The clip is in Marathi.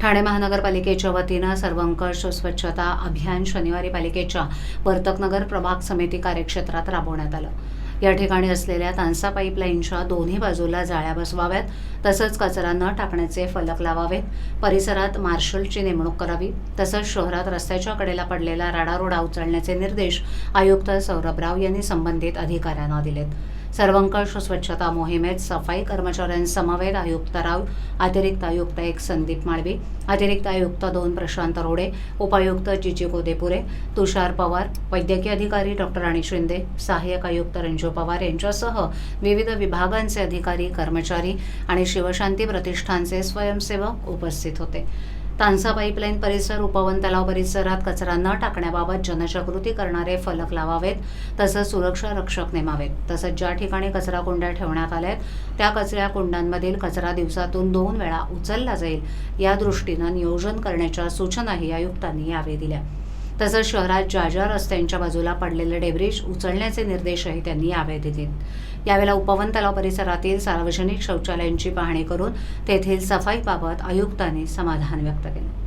ठाणे महानगरपालिकेच्या वतीनं सर्वंकष स्वच्छता अभियान शनिवारी पालिकेच्या वर्तकनगर प्रभाग समिती कार्यक्षेत्रात राबवण्यात आलं. या ठिकाणी असलेल्या तांसा पाईपलाईनच्या दोन्ही बाजूला जाळ्या बसवाव्यात तसंच कचरा न टाकण्याचे फलक लावावेत परिसरात मार्शलची नेमणूक करावी तसंच शहरात रस्त्याच्या कडेला पडलेला राडारोडा उचलण्याचे निर्देश आयुक्त सौरभ राव यांनी संबंधित अधिकाऱ्यांना दिलेत. सर्वंकष स्वच्छता मोहिमेत सफाई कर्मचाऱ्यांसमवेत आयुक्त राव अतिरिक्त आयुक्त एक संदीप माळवी अतिरिक्त आयुक्त दोन प्रशांत रोडे उपायुक्त जिजी कोदेपुरे तुषार पवार वैद्यकीय अधिकारी डॉक्टर राणी शिंदे सहाय्यक आयुक्त रंजू पवार यांच्यासह विविध विभागांचे अधिकारी कर्मचारी आणि शिवशांती प्रतिष्ठानचे स्वयंसेवक उपस्थित होते. तानसा पाईपलाईन परिसर उपवन तलाव परिसरात कचरा न टाकण्याबाबत जनजागृती करणारे फलक लावावेत तसंच सुरक्षा रक्षक नेमावेत. तसंच ज्या ठिकाणी कचरा कुंड्या ठेवण्यात आल्या आहेत त्या कचऱ्या कुंड्यांमधील कचरा दिवसातून दोन वेळा उचलला जाईल या दृष्टीनं नियोजन करण्याच्या सूचनाही आयुक्तांनी यावेळी दिल्या. तसंच शहरात ज्या ज्या रस्त्यांच्या बाजूला पडलेले डेब्रिज उचलण्याचे निर्देशही त्यांनी यावेळी दिले यावेळेला उपवन तलाव परिसरातील सार्वजनिक शौचालयांची पाहणी करून तेथील सफाईबाबत आयुक्तांनी समाधान व्यक्त केलं.